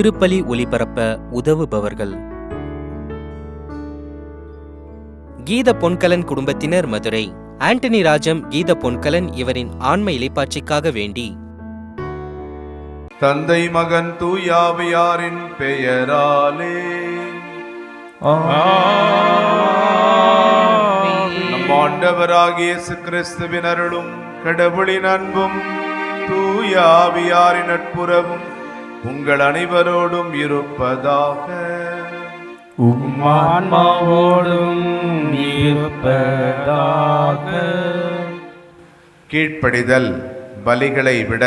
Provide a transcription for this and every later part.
திருப்பலி ஒலிபரப்ப உதவுபவர்கள். கீத பொன்கலன் குடும்பத்தினர் மதுரை. ஆண்டனி ராஜம் கீத பொன்கலன் இவரின் ஆன்ம இலைப்பாட்சிக்காக வேண்டி. தந்தை மகன் தூயாவியாரின் பெயராலே. நம் ஆண்டவராகிய கிறிஸ்துவின் அருளும் கடவுளின் அன்பும் தூயாவியாரின் நட்புறவும் உங்கள் அனைவரோடும் இருப்பதாக. உம்மான்மாவோடும் இருப்பதாக. கீழ்ப்படிதல் பலிகளை விட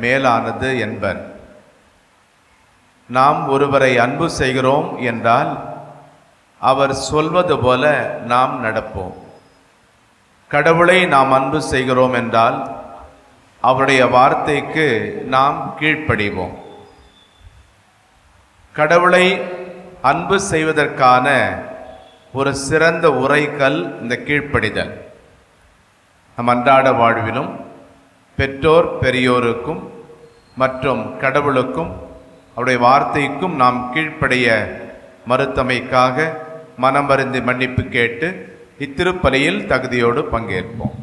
மேலானது என்பர். நாம் ஒருவரை அன்பு செய்கிறோம் என்றால் அவர் சொல்வது போல நாம் நடப்போம். கடவுளை நாம் அன்பு செய்கிறோம் என்றால் அவருடைய வார்த்தைக்கு நாம் கீழ்ப்படிவோம். கடவுளை அன்பு செய்வதற்கான ஒரு சிறந்த உரைக்கல் இந்த கீழ்ப்படிதல். நம் அன்றாட வாழ்விலும் பெற்றோர் பெரியோருக்கும் மற்றும் கடவுளுக்கும் அவருடைய வார்த்தைக்கும் நாம் கீழ்ப்படைய மறுத்தமைக்காக மனம் மருந்து மன்னிப்பு கேட்டு இத்திருப்பலியில் தகுதியோடு பங்கேற்போம்.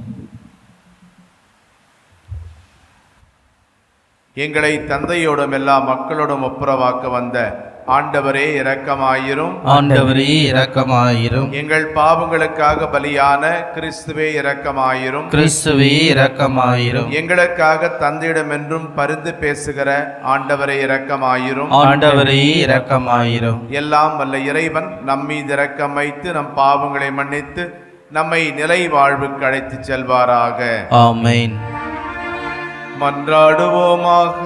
எங்களை தந்தையோடும் எல்லா மக்களோடும் ஒப்புரவாக்க வந்த ஆண்டவரே இரக்கமாயிரும். ஆண்டவரே இரக்கமாயிரும். எங்கள் பாவங்களுக்காக பலியான கிறிஸ்துவே இரக்கமாயிரும். கிறிஸ்துவே இரக்கமாயிரும். எங்களுக்காக தந்தையிடமென்றும் பரிந்து பேசுகிற ஆண்டவரை இரக்கமாயிரும். ஆண்டவரே இரக்கமாயிரும். எல்லாம் வல்ல இறைவன் நம்மீது இரக்கம் வைத்து நம் பாவங்களை மன்னித்து நம்மை நிலை வாழ்வுக்கு அழைத்துச் செல்வாராக. ஆமென். மன்றாடுவோமாக.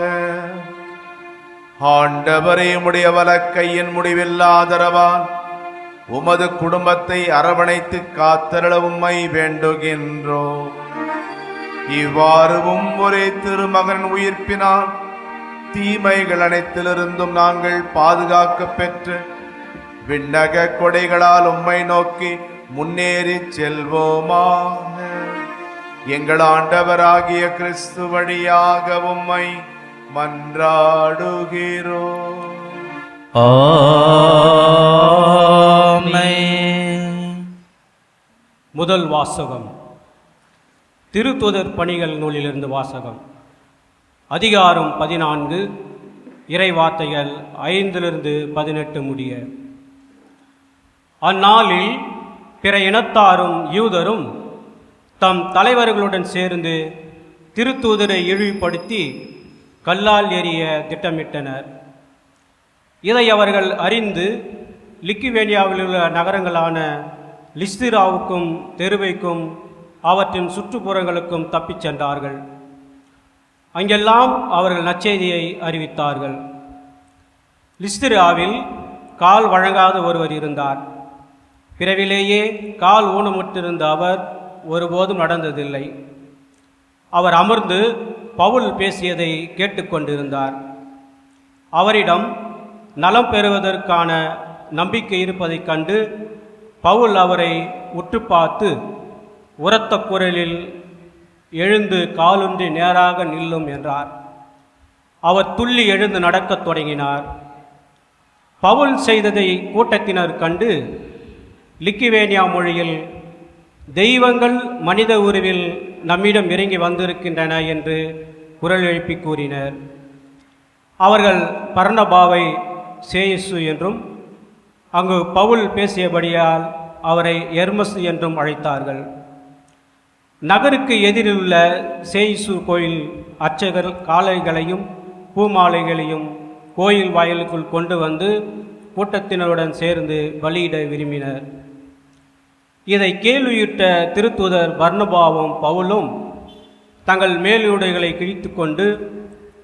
ஆண்டவரே உடைய வலக்கையின் முடிவில்லாதரவால் உமது குடும்பத்தை அரவணைத்து காத்தருள உம்மை வேண்டுகின்றோம். இவ்வாறுவும் ஒரே திருமகன் உயிர்ப்பினால் தீமைகள் அனைத்திலிருந்தும் நாங்கள் பாதுகாக்க பெற்று விண்ணக கொடைகளால் உம்மை நோக்கி முன்னேறி செல்வோமாக. எங்கள் ஆண்டவராகிய கிறிஸ்து வழியாக உம்மை மன்றாடுகிறோம் ஆமென். முதல் வாசகம். திருத்துதர் பணிகள் நூலிலிருந்து வாசகம். அதிகாரம் பதினான்கு இறை வார்த்தைகள் ஐந்திலிருந்து பதினெட்டு முடிய. அந்நாளில் பிற இனத்தாரும் யூதரும் தம் தலைவர்களுடன் சேர்ந்து திருத்தூதரை இழிவுபடுத்தி கல்லால் எறிய திட்டமிட்டனர். இதை அவர்கள் அறிந்து லிக்குவேனியாவில் உள்ள நகரங்களான லிஸ்திராவுக்கும் தெருவைக்கும் அவற்றின் சுற்றுப்புறங்களுக்கும் தப்பிச் சென்றார்கள். அங்கெல்லாம் அவர்கள் நச்செய்தியை அறிவித்தார்கள். லிஸ்திராவில் கால் வழங்காத ஒருவர் இருந்தார். பிறவிலேயே கால் ஊனமுற்றிருந்த அவர் ஒருபோதும் நடந்ததில்லை. அவர் அமர்ந்து பவுல் பேசியதை கேட்டுக்கொண்டிருந்தார். அவரிடம் நலம் பெறுவதற்கான நம்பிக்கை இருப்பதைக் கண்டு பவுல் அவரை உற்று பார்த்து உரத்த குரலில் எழுந்து காலொன்றி நேராக நில்லும் என்றார். அவர் துள்ளி எழுந்து நடக்கத் தொடங்கினார். பவுல் செய்ததை கூட்டத்தினர் கண்டு லிக்கிவேனியா மொழியில் தெய்வங்கள் மனித உருவில் நம்மிடம் இறங்கி வந்திருக்கின்றன என்று குரல் எழுப்பி கூறினர். அவர்கள் பர்ணபாவை சேயசு என்றும் அங்கு பவுல் பேசியபடியால் அவரை எர்மசு என்றும் அழைத்தார்கள். நகருக்கு எதிரிலுள்ள சேயிசு கோயில் அர்ச்சகர் காளைகளையும் பூமாலைகளையும் கோயில் வாயிலுக்குள் கொண்டு வந்து கூட்டத்தினருடன் சேர்ந்து பலியிட விரும்பினர். இதை கேள்வியிட்ட திருத்துதர் பர்ணபாவும் பவுலும் தங்கள் மேலுடைகளை கிழித்து கொண்டு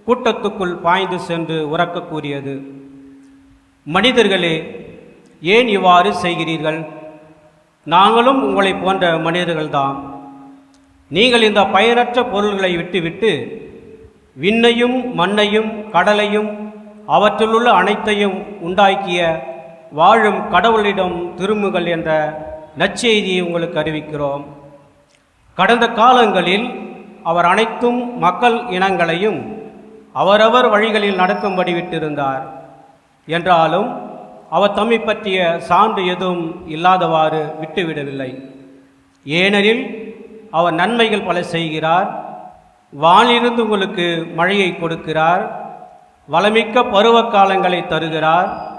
கூட்டத்துக்குள் பாய்ந்து சென்று உறக்க கூறியது மனிதர்களே ஏன் இவ்வாறு செய்கிறீர்கள்? நாங்களும் உங்களைப் போன்ற மனிதர்கள்தான் நீங்கள் இந்த பயனற்ற பொருள்களை விட்டுவிட்டு விண்ணையும் மண்ணையும் கடலையும் அவற்றிலுள்ள அனைத்தையும் உண்டாக்கிய வாழும் கடவுளிடம் திரும்புங்கள் என்ற நற்செய்தியை உங்களுக்கு அறிவிக்கிறோம். கடந்த காலங்களில் அவர் அனைத்தும் மக்கள் இனங்களையும் அவரவர் வழிகளில் நடக்கும்படி விட்டிருந்தார். என்றாலும் அவர் தம்மை பற்றிய சான்று எதுவும் இல்லாதவாறு விட்டுவிடவில்லை. ஏனெனில் அவர் நன்மைகள் பல செய்கிறார். வானிலிருந்து உங்களுக்கு மழையை கொடுக்கிறார். வளமிக்க பருவ காலங்களை தருகிறார்.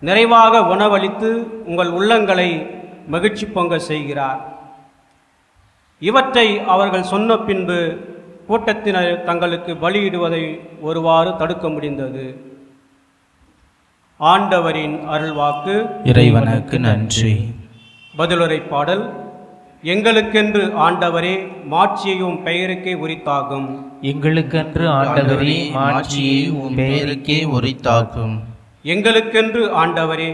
நிறைவாக உணவளித்து உங்கள் உள்ளங்களை மகிழ்ச்சி பொங்க செய்கிறார். இவற்றை அவர்கள் சொன்ன பின்பு கூட்டத்தினர் தங்களுக்கு பலியிடுவதை ஒருவாறு தடுக்க முடிந்தது. ஆண்டவரின் அருள்வாக்கு இறைவனுக்கு நன்றி. பதிலுரை பாடல் எங்களுக்கென்று ஆண்டவரே மாட்சியையும் பெயருக்கே உரித்தாகும். எங்களுக்கென்று ஆண்டவரே மாட்சியை உம் பெயருக்கே உரித்தாக்கும் எங்களுக்கென்று ஆண்டவரே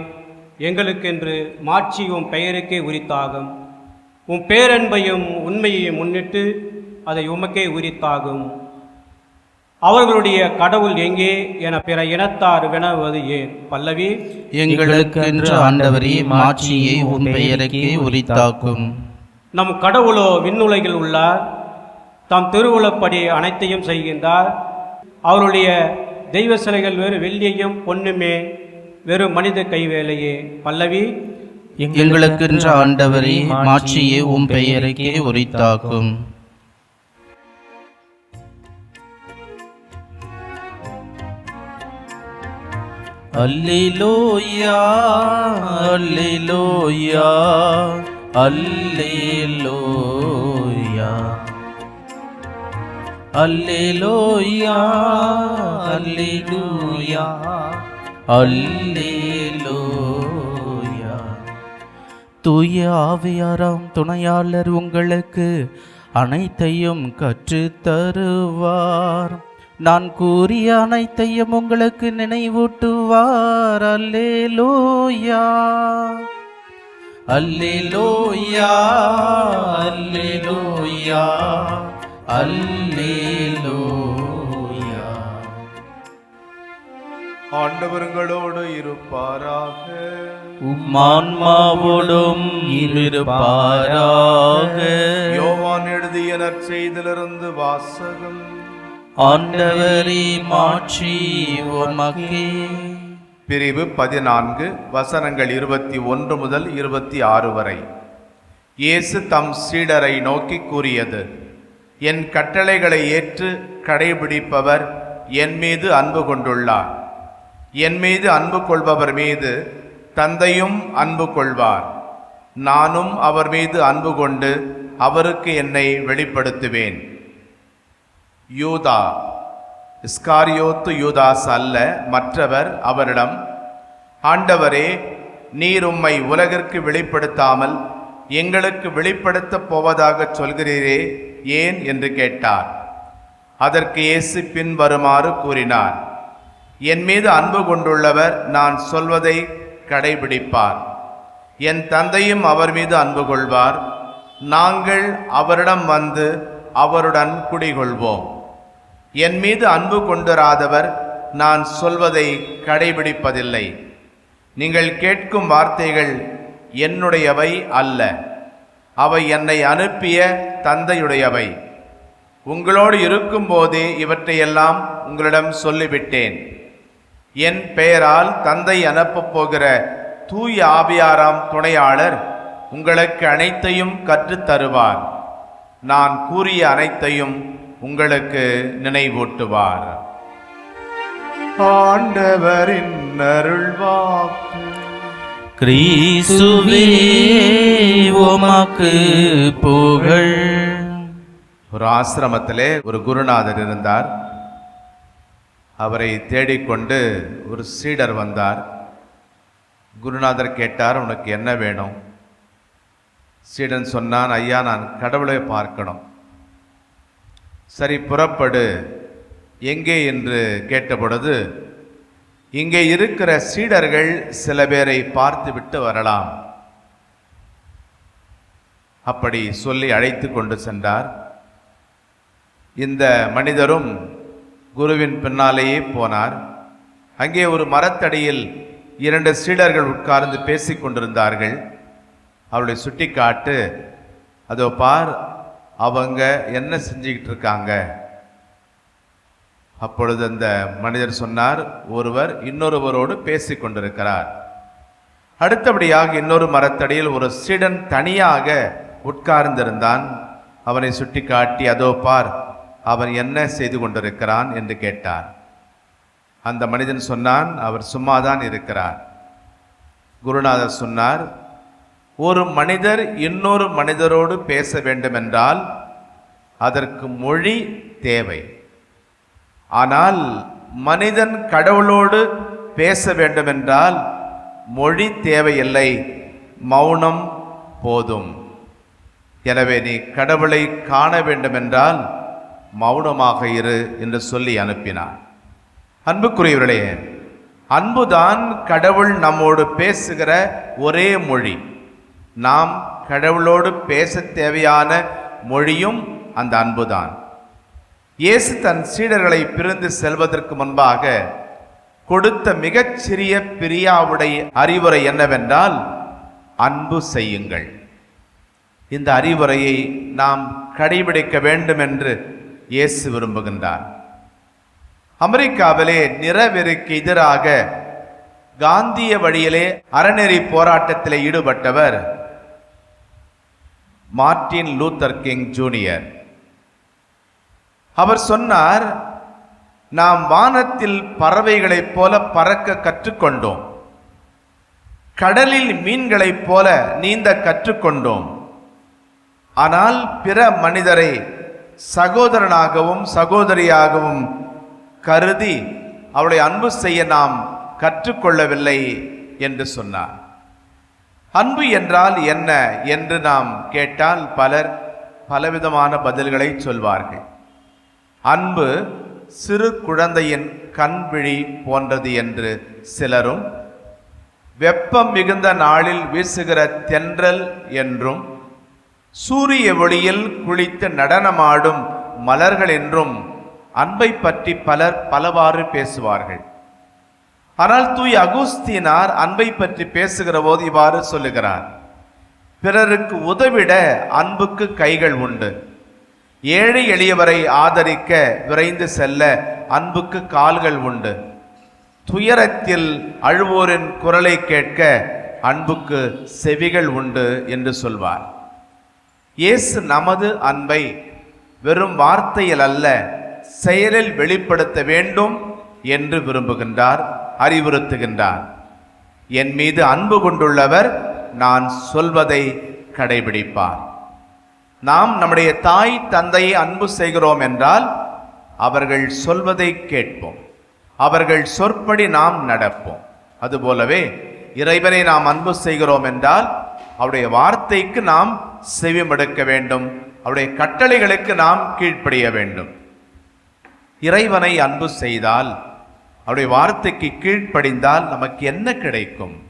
எங்களுக்கென்று மாட்சியும் பெயருக்கே உரித்தாகும். உம் பேரன்பையும் உண்மையையும் முன்னிட்டு அதை உமக்கே உரித்தாகும். அவர்களுடைய கடவுள் எங்கே என பிற இனத்தார் வினவுவது ஏன்? பல்லவி? எங்களுக்கென்று ஆண்டவரே மாட்சியை உம் பெயருக்கே உரித்தாக்கும். நம் கடவுளோ விண்ணுலகில் உள்ளார். தாம் திருவுளப்படி அனைத்தையும் செய்கின்றார். அவருடைய தெய்வ சிலைகள் வேறு வெள்ளியையும் பொன்னுமே. வெறும் மனித கைவேலையே பல்லவி. எங்களுக்கென்ற ஆண்டவரே மாற்றியே உம் பெயருக்கே உரித்தாக்கும். அல்லிலோயா அல்லிலோயா அல்லிலோயா. அல்லிலோயா அல்லேலூயா. அல்லேலோயா. தூய ஆவியாராம் துணையாளர் உங்களுக்கு அனைத்தையும் கற்றுத் தருவார் நான் கூறிய அனைத்தையும் உங்களுக்கு நினைவூட்டுவார். அல்லேலோயா. அல்லேலோயா அல்லேலோயா. அல்லே ஆண்டவர்களோடு இருப்பாராக. உம்மான்மாவோடும் இருப்பாராக. யோவான் எழுதிய நற்செய்திலிருந்து வாசகம். ஆண்டவரே மாட்சி உமக்கே. பிரிவு பதினான்கு வசனங்கள் இருபத்தி ஒன்று முதல் இருபத்தி ஆறு வரை. இயேசு தம் சீடரை நோக்கி கூறியது என் கட்டளைகளை ஏற்று கடைபிடிப்பவர் என் மீது அன்பு கொண்டுள்ளார். என் மீது அன்பு கொள்பவர் மீது தந்தையும் அன்பு கொள்வார். நானும் அவர் மீது அன்பு கொண்டு அவருக்கு என்னை வெளிப்படுத்துவேன். யூதா இஸ்காரியோத்து யூதாஸ் அல்ல மற்றவர் அவரிடம் ஆண்டவரே நீர் உம்மை உலகிற்கு வெளிப்படுத்தாமல் எங்களுக்கு வெளிப்படுத்தப் போவதாகச் சொல்கிறீரே ஏன்? என்று கேட்டார். அதற்கு இயேசு பின்வருமாறு கூறினார். என் மீது அன்பு கொண்டுள்ளவர் நான் சொல்வதை கடைபிடிப்பார். என் தந்தையும் அவர் மீது அன்பு கொள்வார். நாங்கள் அவரிடம் வந்து அவருடன் குடிகொள்வோம். என் மீது அன்பு கொண்டுராதவர் நான் சொல்வதை கடைபிடிப்பதில்லை. நீங்கள் கேட்கும் வார்த்தைகள் என்னுடையவை அல்ல. அவை என்னை அனுப்பிய தந்தையுடையவை. உங்களோடு இருக்கும்போதே இவற்றையெல்லாம் உங்களிடம் சொல்லிவிட்டேன். என் பெயரால் தந்தை அனுப்பப் போகிற தூய ஆவியாராம் துணையாளர் உங்களுக்கு அனைத்தையும் கற்றுத் தருவார். நான் கூறிய அனைத்தையும் உங்களுக்கு நினைவூட்டுவார். ஆண்டவரின் அருள்வாக்கு. கிறிஸ்துவே உமக்கு புகழ். ஒரு ஆசிரமத்திலே ஒரு குருநாதர் இருந்தார். அவரை தேடிக்கொண்டு ஒரு சீடர் வந்தார். குருநாதர் கேட்டார் உனக்கு என்ன வேணும்? சீடன் சொன்னான் ஐயா நான் கடவுளை பார்க்கணும். சரி புறப்படு. எங்கே? என்று கேட்டபொழுது இங்கே இருக்கிற சீடர்கள் சில பேரை பார்த்துவிட்டு வரலாம். அப்படி சொல்லி அழைத்து கொண்டு சென்றார். இந்த மனிதரும் குருவின் பின்னாலேயே போனார். அங்கே ஒரு மரத்தடியில் இரண்டு சீடர்கள் உட்கார்ந்து பேசிக்கொண்டிருந்தார்கள் அவளை சுட்டி காட்டு அதோ பார் அவங்க என்ன செஞ்சுக்கிட்டு இருக்காங்க? அப்பொழுது அந்த மனிதர் சொன்னார் ஒருவர் இன்னொருவரோடு பேசிக் கொண்டிருக்கிறார். அடுத்தபடியாக இன்னொரு மரத்தடியில் ஒரு சீடன் தனியாக உட்கார்ந்திருந்தான். அவனை சுட்டி காட்டி அதோ பார் அவன் என்ன செய்து கொண்டிருக்கிறான் என்று கேட்டார் அந்த மனிதன் சொன்னான் அவர் சும்மாதான் இருக்கிறார். குருநாதர் சொன்னார் ஒரு மனிதர் இன்னொரு மனிதரோடு பேச வேண்டுமென்றால் அதற்கு மொழி தேவை. ஆனால் மனிதன் கடவுளோடு பேச வேண்டுமென்றால் மொழி தேவையில்லை மௌனம் போதும். எனவே நீ கடவுளை காண வேண்டுமென்றால் மௌனமாக இரு என்று சொல்லி அனுப்பினார் அன்புக்குரியவர்களே அன்புதான் கடவுள் நம்மோடு பேசுகிற ஒரே மொழி. நாம் கடவுளோடு பேச தேவையான மொழியும் அந்த அன்புதான். இயேசு தன் சீடர்களை பிரிந்து செல்வதற்கு முன்பாக கொடுத்த மிகச்சிறிய பிரியாவுடைய அறிவுரை என்னவென்றால் அன்பு செய்யுங்கள். இந்த அறிவுரையை நாம் கடைபிடிக்க வேண்டும் என்று இயேசு விரும்புகின்றார். அமெரிக்காவிலே நிறவெறிக்கு எதிராக காந்திய வழியிலே அறநெறி போராட்டத்தில் ஈடுபட்டவர் மார்டின் லூத்தர் கிங் ஜூனியர். அவர் சொன்னார் நாம் வானத்தில் பறவைகளைப் போல பறக்க கற்றுக்கொண்டோம். கடலில் மீன்களைப் போல நீந்த கற்றுக்கொண்டோம். ஆனால் பிற மனிதரை சகோதரனாகவும் சகோதரியாகவும் கருதி அவளை அன்பு செய்ய நாம் கற்றுக்கொள்ளவில்லை என்று சொன்னார். அன்பு என்றால் என்ன என்று நாம் கேட்டால் பலர் பலவிதமான பதில்களை சொல்வார்கள். அன்பு சிறு குழந்தையின் கண்விழி போன்றது என்று சிலரும் வெப்பம் மிகுந்த நாளில் வீசுகிற தென்றல் என்றும் சூரிய ஒளியில் குளித்து நடனமாடும் மலர்கள் என்றும் அன்பை பற்றி பலர் பலவாறு பேசுவார்கள். ஆனால் தூய் அகுஸ்தீனார் அன்பை பற்றி பேசுகிற போது இவ்வாறு சொல்லுகிறார். பிறருக்கு உதவிட அன்புக்கு கைகள் உண்டு. ஏழை எளியவரை ஆதரிக்க விரைந்து செல்ல அன்புக்கு கால்கள் உண்டு. துயரத்தில் அழுவோரின் குரலை கேட்க அன்புக்கு செவிகள் உண்டு என்று சொல்வார். இயேசு நமது அன்பை வெறும் வார்த்தையில் அல்ல செயலில் வெளிப்படுத்த வேண்டும் என்று விரும்புகின்றார் அறிவுறுத்துகின்றார். என் மீது அன்பு கொண்டுள்ளவர் நான் சொல்வதை கடைபிடிப்பார். நாம் நம்முடைய தாய் தந்தையை அன்பு செய்கிறோம் என்றால் அவர்கள் சொல்வதை கேட்போம். அவர்கள் சொற்படி நாம் நடப்போம். அதுபோலவே இறைவனை நாம் அன்பு செய்கிறோம் என்றால் அவருடைய வார்த்தைக்கு நாம் செவிமடுக்க வேண்டும். அவருடைய கட்டளைகளுக்கு நாம் கீழ்ப்படிய வேண்டும். இறைவனை அன்பு செய்தால் அவருடைய வார்த்தைக்கு கீழ்ப்படிந்தால் நமக்கு என்ன கிடைக்கும்?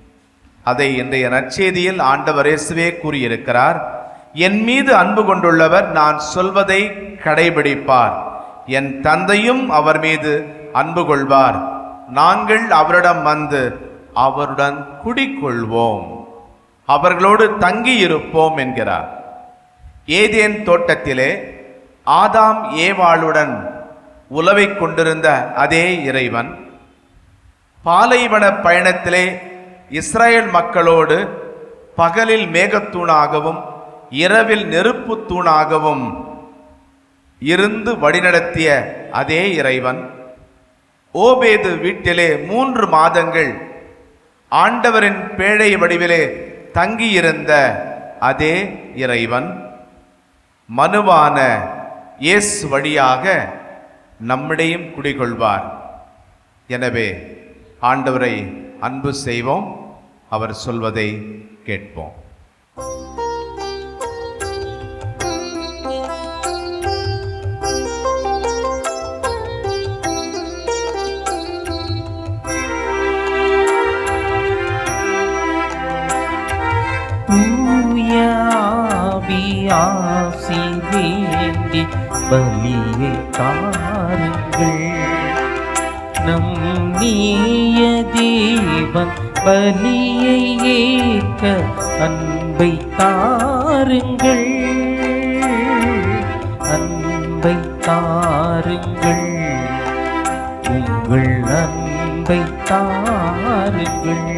அதை இன்றைய நற்செய்தியில் ஆண்டவர் இயேசுவே கூறியிருக்கிறார். என் மீது அன்பு கொண்டுள்ளவர் நான் சொல்வதை கடைபிடிப்பார். என் தந்தையும் அவர் மீது அன்பு கொள்வார். நாங்கள் அவரிடம் வந்து அவருடன் குடிக்கொள்வோம் அவர்களோடு தங்கி இருப்போம் என்கிறார். ஏதேன் தோட்டத்திலே ஆதாம் ஏவாளுடன் உலவைக் கொண்டிருந்த அதே இறைவன் பாலைவன பயணத்திலே இஸ்ரேல் மக்களோடு பகலில் மேகத்தூணாகவும் இரவில் நெருப்பு தூணாகவும் இருந்து வழிநடத்திய அதே இறைவன் ஓபேது வீட்டிலே மூன்று மாதங்கள் ஆண்டவரின் பேழை வடிவிலே தங்கியிருந்த அதே இறைவன் மனுவான இயேசு வழியாக நம்மிடையும் குடிகொள்வார். எனவே ஆண்டவரை அன்பு செய்வோம் அவர் சொல்வதை கேட்போம். ஆசி வேண்டி பலியை தாருங்கள். நம் நீய தேவன் பலியை ஏற்க அன்பை தாருங்கள். அன்பை தாருங்கள். உங்கள் அன்பை தாருங்கள்.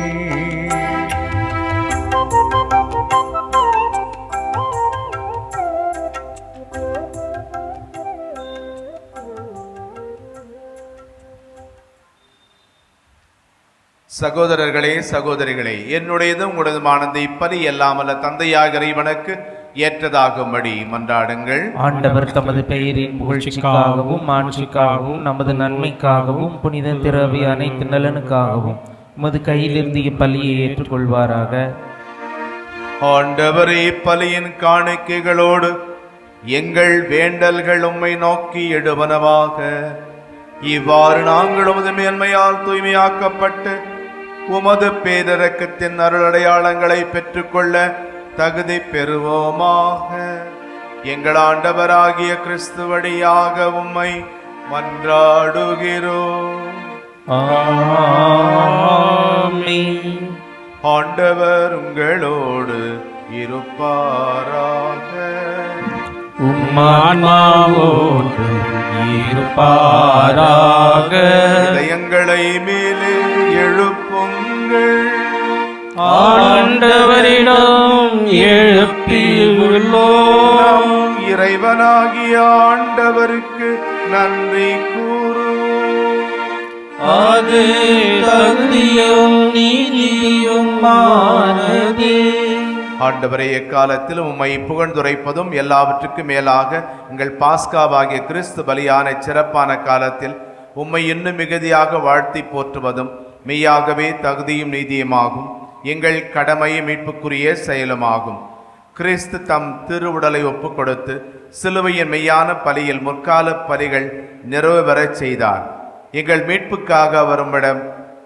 சகோதரர்களே சகோதரிகளே என்னுடையதும் உங்களதுமானது இப்பலி எல்லாமல்ல. தந்தையாக இறைவனுக்கு ஏற்றதாகும்படி மன்றாடுங்கள். ஆண்டவர் தமது பெயரின் புகழ்ச்சிக்காகவும் மாட்சிக்காகவும் நமது நன்மைக்காகவும் புனித திரவி அனைத்து நலனுக்காகவும் உமது கையிலிருந்து இப்பலியை ஏற்றுக்கொள்வாராக. ஆண்டவரே பலியின் காணிக்கைகளோடு எங்கள் வேண்டல்கள் உம்மை நோக்கி எடுவனவாக இவ்வாறு நாங்கள் உமது மேன்மையால் தூய்மையாக்கப்பட்டு உமது பேரரக்கத்தின் அருளடையாளங்களை பெற்றுக்கொள்ள தகுதி பெறுவோமாக. எங்கள் ஆண்டவராகிய கிறிஸ்துவடியாக உம்மை மன்றாடுகிறோம். ஆண்டவர் உங்களோடு இருப்பாராக. உம்மான்மாவோடு இருப்பாராக. இதயங்களை மேலே எழுப்புங்கள் ஆண்டவரிடம் எழுப்பியுள்ளோம். இறைவனாகிய ஆண்டவருக்கு நன்றி கூறுவோம் அது தகுதியும் ஆண்டவரை எக்காலத்திலும் உம்மை புகழ்ந்துரைப்பதும் எல்லாவற்றுக்கும் மேலாக எங்கள் பாஸ்காவாகிய கிறிஸ்து பலியான சிறப்பான காலத்தில் உம்மை இன்னும் மிகுதியாக வாழ்த்தி போற்றுவதும் மெய்யாகவே தகுதியும் நீதியுமாகும். எங்கள் கடமையை மீட்புக்குரிய செயலுமாகும். கிறிஸ்து தம் திருவுடலை ஒப்புக் கொடுத்து சிலுவையின் மெய்யான பலியில் முற்கால பலிகள் நிறைவேறச் செய்தார். எங்கள் மீட்புக்காக வருமிடம்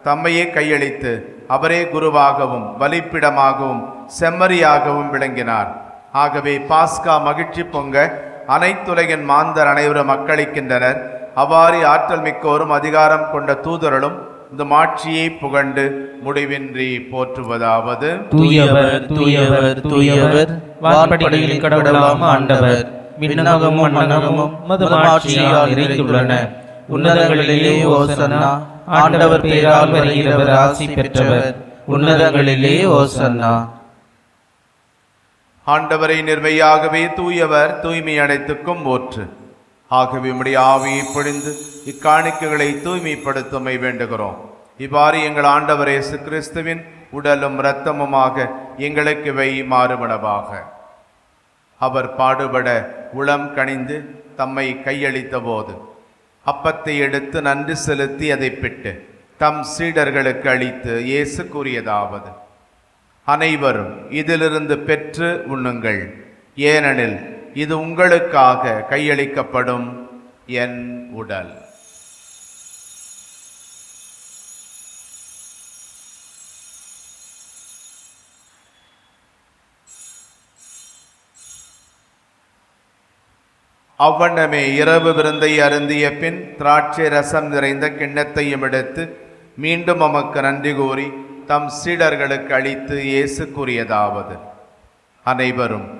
தம்மையே கையளித்து அவரே குருவாகவும் வலிப்பிடமாகவும் செம்மறியாகவும் விளங்கினார். ஆகவே பாஸ்கா மகிழ்ச்சி பொங்க அனைத்துலகின் மாந்தர் அனைவரும் மக்களிக்கின்றனர் அவ்வாறு ஆற்றல் மிக்கோரும் அதிகாரம் கொண்ட தூதர்களும் இந்த மாட்சியை புகண்டு முடிவின்றி போற்றுவதாவது. தூயவர் தூயவர் தூயவர் வான்படிகளின் கடவுளாம் ஆண்டவர். விண்ணகமும் மன்னகமும் மதுமாட்சியால் நிறைந்துள்ளன. உன்னதங்களிலே ஓசன்னா ஆண்டவர் பெயரால் வருகிறவர் ஆசி பெற்றவர். உன்னதங்களிலே ஓசன்னா. ஆண்டவரை நிர்மையாகவே தூயவர் தூய்மை அனைத்துக்கும் போற்று. ஆகவே உம்முடைய ஆவியை பொழிந்து இக்காணிக்கைகளை தூய்மைப்படுத்துமை வேண்டுகிறோம். இவ்வாறு எங்கள் ஆண்டவர் இயேசு கிறிஸ்துவின் உடலும் இரத்தமுமாக எங்களுக்கு வை மாறுபடவாக அவர் பாடுபட உளம் கனிந்து தம்மை கையளித்த போது அப்பத்தை எடுத்து நன்றி செலுத்தி அதை பிட்டு தம் சீடர்களுக்கு அளித்து இயேசு கூறியதாவது அனைவரும் இதிலிருந்து பெற்று உண்ணுங்கள். ஏனெனில் இது உங்களுக்காக கையளிக்கப்படும் என் உடல். அவ்வண்ணமே இரவு விருந்தை அருந்திய பின் திராட்சை ரசம் நிறைந்த கிண்ணத்தையும் எடுத்து மீண்டும் அமக்கு நன்றி கூறி தம் சீடர்களுக்கு அளித்து இயேசு கூறியதாவது. அனைவரும்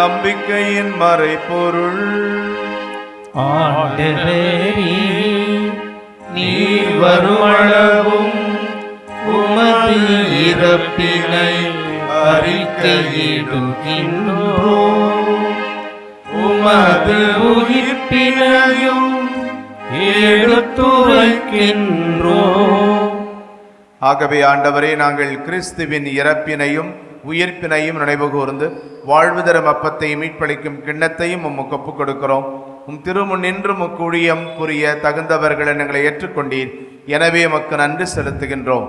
நம்பிக்கையின் மறைபொருள். ஆண்டவரே நீர் வருமளவும் உமது இறப்பினை அறிக்கையிடுகின்றோ உமது உயிர்ப்பினையும் எடுத்துரைக்கின்றோ. ஆகவே ஆண்டவரே நாங்கள் கிறிஸ்துவின் இறப்பினையும் உயிர்ப்பினையும் நினைவு கூர்ந்து வாழ்வு தரும் அப்பத்தை மீட்பளிக்கும் கிண்ணத்தையும் உமக்கு ஒப்புக் கொடுக்கிறோம். உம் திருமுன்னின்று முக்குழியம் புரிய தகுந்தவர்கள் எங்களை ஏற்றுக்கொண்டீர். எனவே உமக்கு நன்றி செலுத்துகின்றோம்.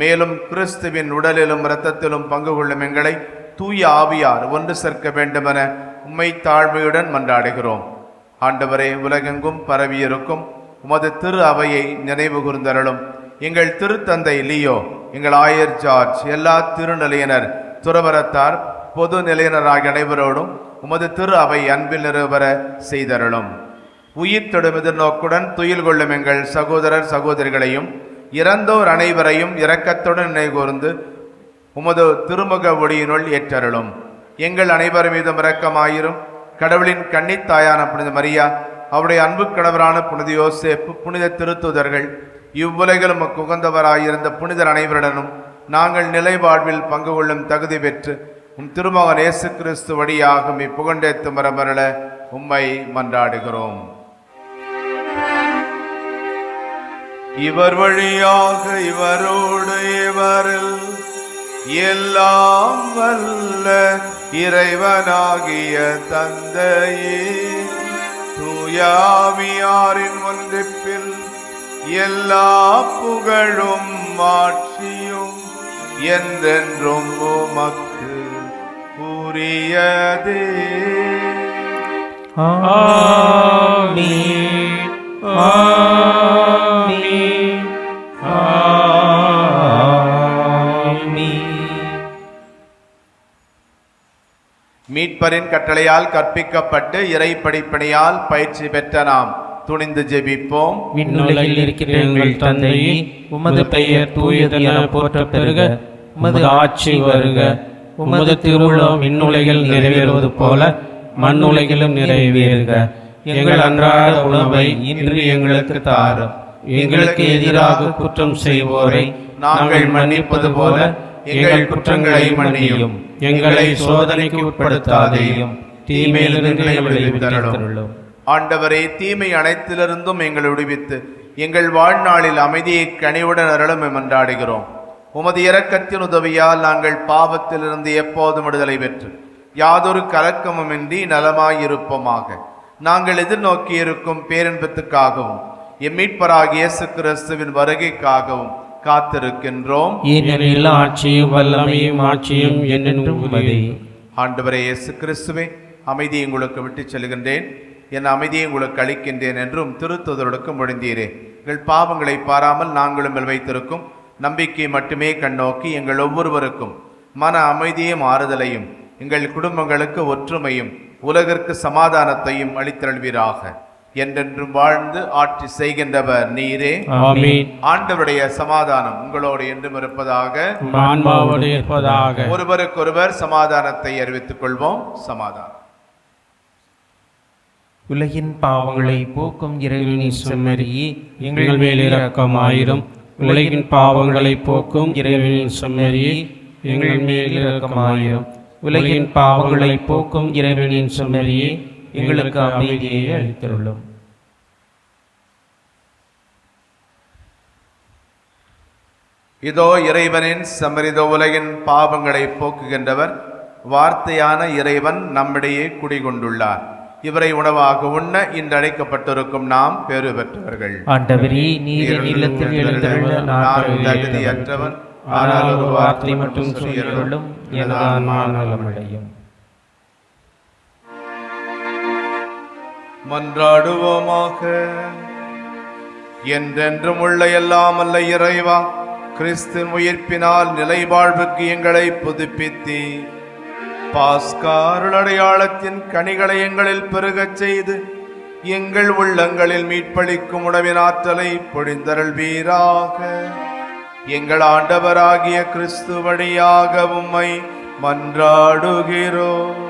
மேலும் கிறிஸ்துவின் உடலிலும் இரத்தத்திலும் பங்கு கொள்ளும் எங்களை தூய ஆவியார் ஒன்று சேர்க்க வேண்டுமென உம்மை தாழ்மையுடன் மன்றாடுகிறோம். ஆண்டவரே உலகெங்கும் பரவியிருக்கும் உமது திரு அவையை நினைவு கூர்ந்தருளும் எங்கள் திருத்தந்தை லியோ எங்கள் ஆயர் ஜார்ஜ் எல்லா திருநிலையினர் துறவரத்தார் பொது நிலையினராகிய அனைவரோடும் உமது திரு அவை அன்பில் நிறுவர செய்தருளும். உயிர் தொடும் எதிர்நோக்குடன் துயில் கொள்ளும் எங்கள் சகோதரர் சகோதரிகளையும் இறந்தோர் அனைவரையும் இரக்கத்துடன் நினைகூர்ந்து உமது திருமுக ஒளியினுள் ஏற்றருளும். எங்கள் அனைவர் மீதும் இரக்கமாயிரும். கடவுளின் கன்னித்தாயான புனித மரியா அவருடைய அன்பு கணவரான புனித யோசேப்பு புனித திருத்துதர்கள் இவ்வுலகிலும் குகந்தவராயிருந்த உகந்தவராயிருந்த புனிதர் அனைவருடனும் நாங்கள் நிலைவாழ்வில் பங்கு கொள்ளும் தகுதி பெற்று உம் திருமகன் இயேசு கிறிஸ்து வழியாக மீ புகண்டேத்து மரமரள உம்மை மன்றாடுகிறோம். இவர் வழியாக இவரோடு இவரில் எல்லாம் வல்ல இறைவனாகிய தந்தையே தூயாமியாரின் ஒன்றிப்பில் எல்லா புகழும் மாற்றி என்றென்றும் உமக்கு புரியதே ஆமென். ஆமென். மீட்பரின் கட்டளையால் கற்பிக்கப்பட்டு இறை படிப்பணியால் பயிற்சி பெற்ற நாம் துணிந்து ஜெபிப்போம் விண்ணுலகில் இருக்கிற எங்கள் தந்தையே உமது பெயர் தூயது என போற்ற பெருக உமது ஆட்சி வருக. உமது திருவுளம் விண்ணுலகில் நிறைவேறுவது போல மண்ணுலகிலும் நிறைவேறுக. எங்கள் அன்றாட உணவை இன்று எங்களுக்கு தாரும். எங்களுக்கு எதிராக குற்றம் செய்வோரை நாங்கள் மன்னிப்பது போல எங்கள் குற்றங்களை மன்னியும். எங்களை சோதனைக்கு உட்படுத்தாதேயும். தீமையிலிருந்து எங்களை ஆண்டவரே தீமை அனைத்திலிருந்தும் எங்களை விடுவித்து எங்கள் வாழ்நாளில் அமைதியை கனிவுடன் அருளும் மன்றாடுகிறோம் உமது இரக்கத்தின் உதவியால் நாங்கள் பாவத்திலிருந்து எப்போதும் விடுதலை பெற்று யாதொரு கலக்கமுமின்றி நலமாயிருப்போமாக. நாங்கள் எதிர்நோக்கி இருக்கும் பேரின்பத்துக்காகவும் எம்மீட்பராகிய இயேசு கிறிஸ்துவின் வருகைக்காகவும் காத்திருக்கின்றோம். ஏனெனில் ஆட்சியும் வல்லமையும் ஆட்சியும் என்றென்றும் ஆண்டவரே இயேசு கிறிஸ்துவே அமைதியை உங்களுக்கு விட்டுச் செல்கின்றேன். என் அமைதியை உங்களுக்கு அளிக்கின்றேன் என்றும் திருத்துதலுக்கு முடிந்தீரே எங்கள் பாவங்களை பாராமல் நாங்களும் வைத்திருக்கும். நம்பிக்கை மட்டுமே கண்ணோக்கி எங்கள் ஒவ்வொருவருக்கும் மன அமைதியும் ஆறுதலையும் எங்கள் குடும்பங்களுக்கு ஒற்றுமையும் உலகிற்கு சமாதானத்தையும் அளித்தருள்வீராக. என்றென்றும் வாழ்ந்து ஆட்சி செய்கின்றவர் நீரே. ஆமென். ஆண்டவருடைய சமாதானம் உங்களோடு என்றும் இருப்பதாக. இருப்பதாக. ஒருவருக்கொருவர் சமாதானத்தை அறிவித்துக் கொள்வோம் சமாதானம். உலகின் பாவங்களை போக்கும் இறைவனின் செம்மறியே எங்கள் மேல் இரக்கமாயிரும். உலகின் பாவங்களை போக்கும் இறைவனின் செம்மறியே எங்கள் மேல் இரக்கமாயிரும். உலகின் பாவங்களை போக்கும் இறைவனின் செம்மறியே எங்களுக்கு அமைதியை அளித்துள்ளோம் இதோ இறைவனின் சமரித உலகின் பாவங்களை போக்குகின்றவர் வார்த்தையான இறைவன் நம்மிடையே குடிகொண்டுள்ளார். இவரை உணவாக உண்ண இன்று அழைக்கப்பட்டிருக்கும் நாம் பெறு பெற்றவர்கள் ஆண்டவரே நீர் என் இல்லத்தில் எழுந்தருள நான் நான் தகுதியற்றவன். ஆனால் ஒரு வார்த்தை மட்டும் சொல்லிக்கொள்ளும் எனது ஆன்மா நலமடையும் மன்றாடுவோமாக. என்றென்றும் உள்ள எல்லாம் அல்ல இறைவா கிறிஸ்துவின் உயிர்ப்பினால் நிலை வாழ்வுக்கு எங்களை புதுப்பித்தி பாஸ்காருள் அடையாளத்தின் கனிகளை எங்களில் பெருகச் செய்து எங்கள் உள்ளங்களில் மீட்பளிக்கும் உணவின் ஆற்றலை பொழிந்தருள்வீராக எங்கள் ஆண்டவராகிய கிறிஸ்து வழியாக உம்மை மன்றாடுகிறோம்.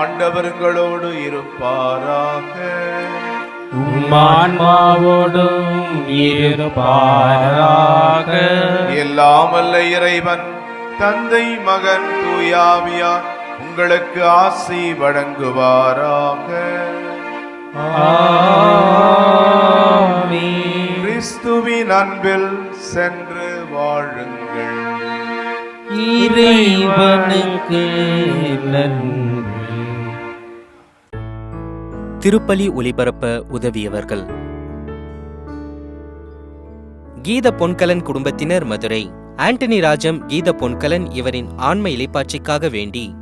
ஆண்டவர்களோடு இருப்பாராக. உம்மான்மாவோடும் இருப்பாராக. எல்லாம் அல்ல இறைவன் தந்தை மகன் தூயாவியார் உங்களுக்கு ஆசி வழங்குவாராக. கிறிஸ்துவின் அன்பில் சென்று வாழுங்கள். இறைவனுக்கு நன்றி. திருப்பலி ஒலிபரப்ப உதவியவர்கள். கீத பொன்கலன் குடும்பத்தினர் மதுரை. ஆண்டனி ராஜம் கீத பொன்கலன் இவரின் ஆன்ம இலைப்பாட்சிக்காக வேண்டி